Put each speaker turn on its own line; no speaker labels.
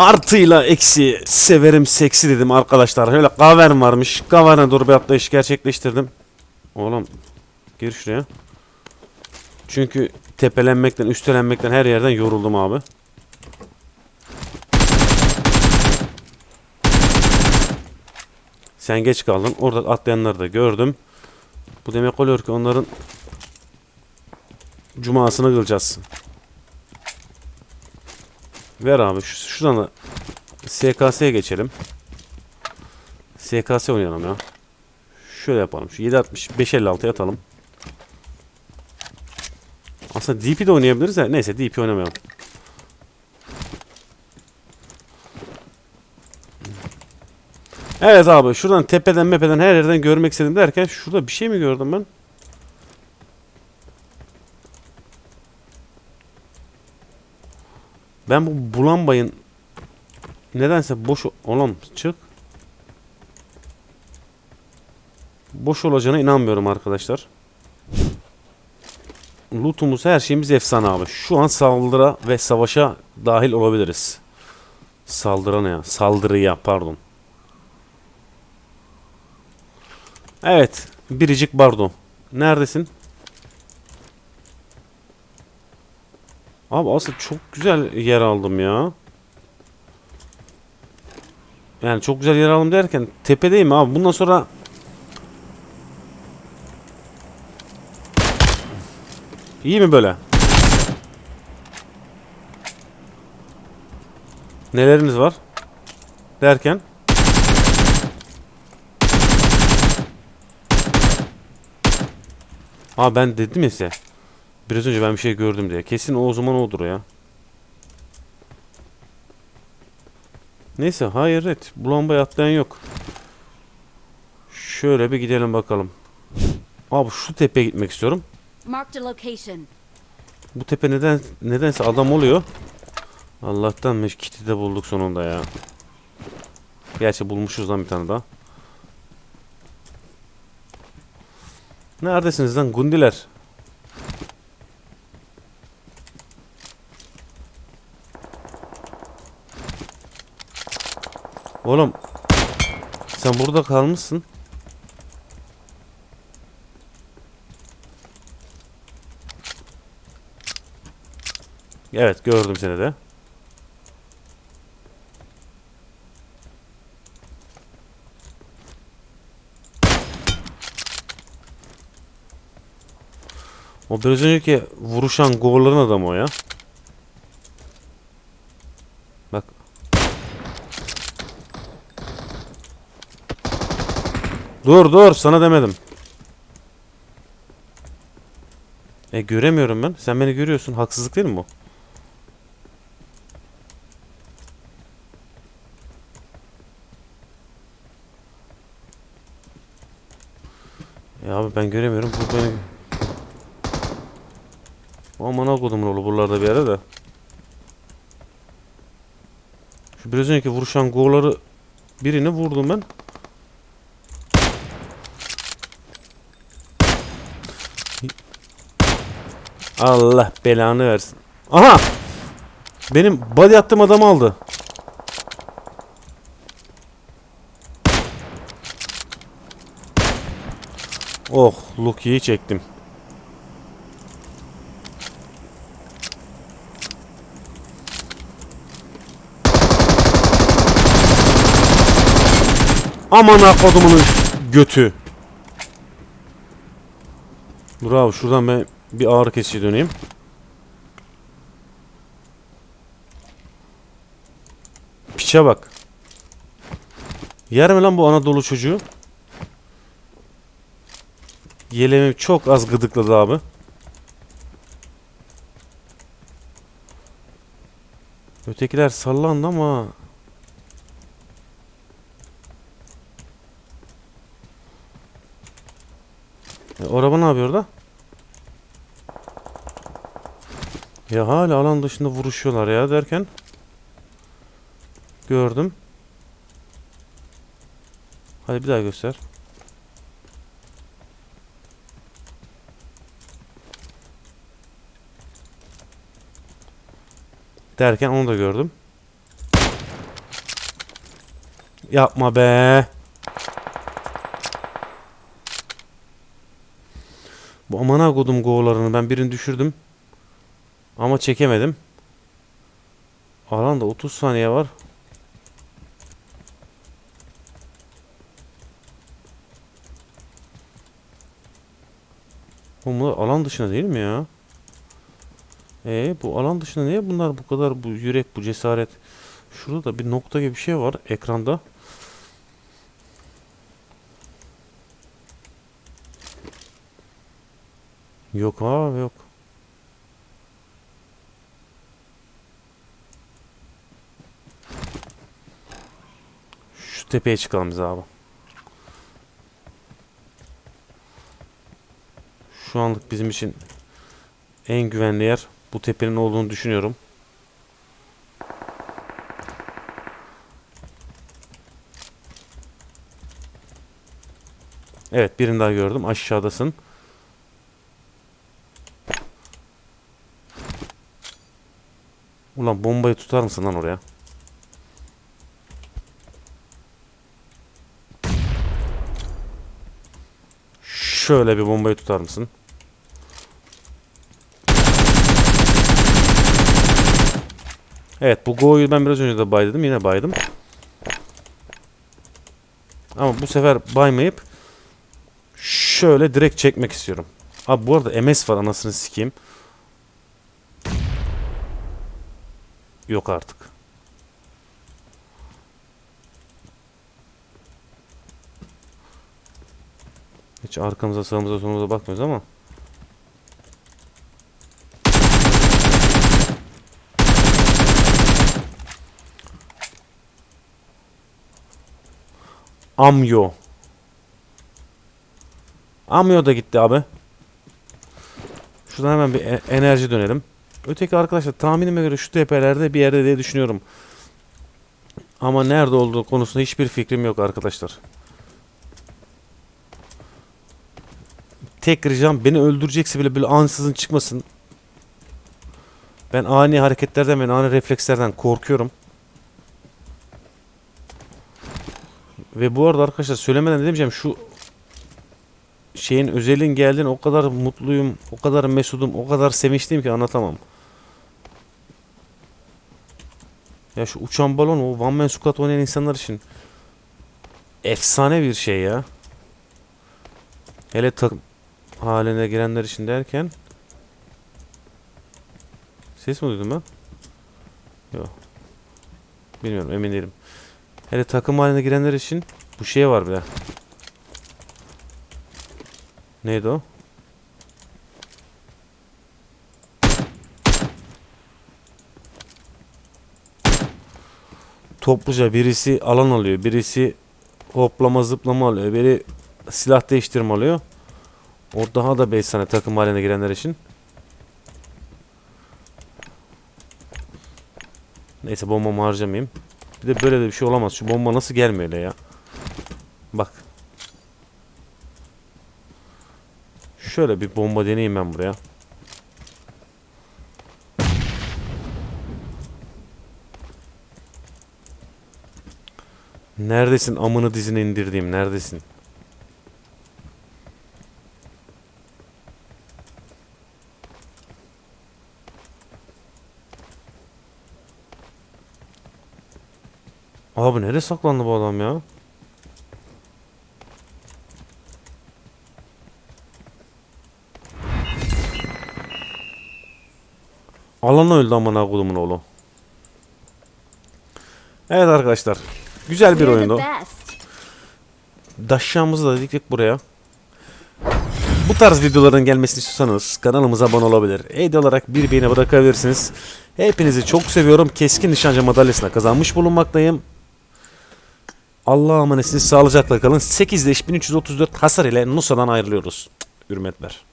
Artıyla eksi severim seksi dedim arkadaşlar. Öyle kavern varmış. Kaverne doğru bir atlayış gerçekleştirdim. Oğlum gir şuraya. Çünkü tepelenmekten, üstelenmekten her yerden yoruldum abi. Sen geç kaldın. Orada atlayanları da gördüm. Bu demek oluyor ki onların cumasını kılacağız. Ver abi. Şu, şuradan da SKS'ye geçelim. SKS oynayalım ya. Şöyle yapalım. Şu 760 556 atalım. Aslında DP de oynayabiliriz de neyse DP oynamayalım. Evet abi şuradan tepeden mepeden her yerden görmek istedim derken şurada bir şey mi gördüm ben? Ben bu Bulambay'ın nedense boş oğlum çık. Boş olacağına inanmıyorum arkadaşlar. Lootumuz her şeyimiz efsane abi. Şu an saldırı ve savaşa dahil olabiliriz. Saldıra ne ya? Saldırıya pardon. Evet. Biricik Bardo. Neredesin? Abi aslında çok güzel yer aldım ya. Yani çok güzel yer aldım derken tepedeyim abi. Bundan sonra İyi mi böyle? Neleriniz var? Derken Aa ben dedim ya size. Biraz önce ben bir şey gördüm diye. Kesin o, o zaman odur ya. Neyse hayır et. Bu lambayı atlayan yok. Şöyle bir gidelim bakalım. Abi şu tepeye gitmek istiyorum. Bu tepe neden nedense adam oluyor. Allah'tan meşkiti de bulduk sonunda ya. Gerçi bulmuşuz lan bir tane daha. Neredesiniz lan gundiler? Oğlum sen burada kalmışsın. Evet gördüm seni de. O biraz önceki vuruşan goal'ların adamı o ya. Bak. Dur dur sana demedim. E göremiyorum ben. Sen beni görüyorsun. Haksızlık değil mi bu? Ya abi ben göremiyorum. Bu beni... Aman akodumun oğlu buralarda bir yere de. Şu biraz önceki vuruşan golları birini vurdum ben. Allah belanı versin. Aha! Benim body attığım adam aldı. Oh, Lucky'yi çektim. Aman akodumun götü. Abi şuradan ben bir ağrı kesici döneyim. Piçe bak. Yer mi lan bu Anadolu çocuğu? Yelemi çok az gıdıkladı abi. Ötekiler sallandı ama E, araba ne yapıyor orada? Ya hala alan dışında vuruşuyorlar ya derken gördüm. Hadi bir daha göster. Derken onu da gördüm. Yapma be. Bu amana kodum go'larını ben birini düşürdüm. Ama çekemedim. Alanda 30 saniye var. Bunlar alan dışında değil mi ya? E bu alan dışında niye bunlar bu kadar bu yürek bu cesaret? Şurada da bir nokta gibi bir şey var ekranda. Yok abi yok. Tepeye çıkalım biz abi. Şu anlık bizim için en güvenli yer bu tepenin olduğunu düşünüyorum. Evet birini daha gördüm. Aşağıdasın. Ulan bombayı tutar mısın lan oraya? Şöyle bir bombayı tutar mısın? Evet bu Go'yu ben biraz önce de bayladım. Yine baydım. Ama bu sefer baymayıp şöyle direkt çekmek istiyorum. Abi bu arada MS var anasını sikeyim. Yok artık. Hiç arkamıza sağımıza solumuza bakmıyoruz ama. Amyo. Amyo da gitti abi. Şuradan hemen bir e- enerji dönelim. Öteki arkadaşlar tahminime göre şu tepelerde bir yerde diye düşünüyorum. Ama nerede olduğu konusunda hiçbir fikrim yok arkadaşlar. Tek ricam beni öldürecekse bile böyle ansızın çıkmasın. Ben ani hareketlerden ve ani reflekslerden korkuyorum. Ve bu arada arkadaşlar söylemeden demeyeceğim şu şeyin özelin geldiğini o kadar mutluyum, o kadar mesudum, o kadar sevinçliyim ki anlatamam. Ya şu uçan balon o One Man Squad oynayan insanlar için efsane bir şey ya. Hele takım haline girenler için derken Ses mi duydum ben? Yok. Bilmiyorum emin değilim. Hele takım haline girenler için bu şey var bir de. Neydi o? Topluca birisi alan alıyor, birisi hoplama zıplama alıyor, biri silah değiştirme alıyor. O daha da 5 sene takım haline girenler için. Neyse bombamı harcamayayım. Bir de böyle de bir şey olamaz. Şu bomba nasıl gelmiyor ya? Bak. Şöyle bir bomba deneyeyim ben buraya. Neredesin amını dizine indirdiğim neredesin? Abi nereye saklandı bu adam ya? Alan öldü amına kodumun oğlu. Evet arkadaşlar. Güzel bir oyundu. Daşşamızı da diktik buraya. Bu tarz videoların gelmesini istiyorsanız kanalımıza abone olabilir. Hediye olarak bir beğeni bırakabilirsiniz. Hepinizi çok seviyorum. Keskin nişancı madalyasına kazanmış bulunmaktayım. Allah'a emanetsiniz. Sağlıcakla kalın. 8 1334 hasar ile Nusa'dan ayrılıyoruz. Hürmetler.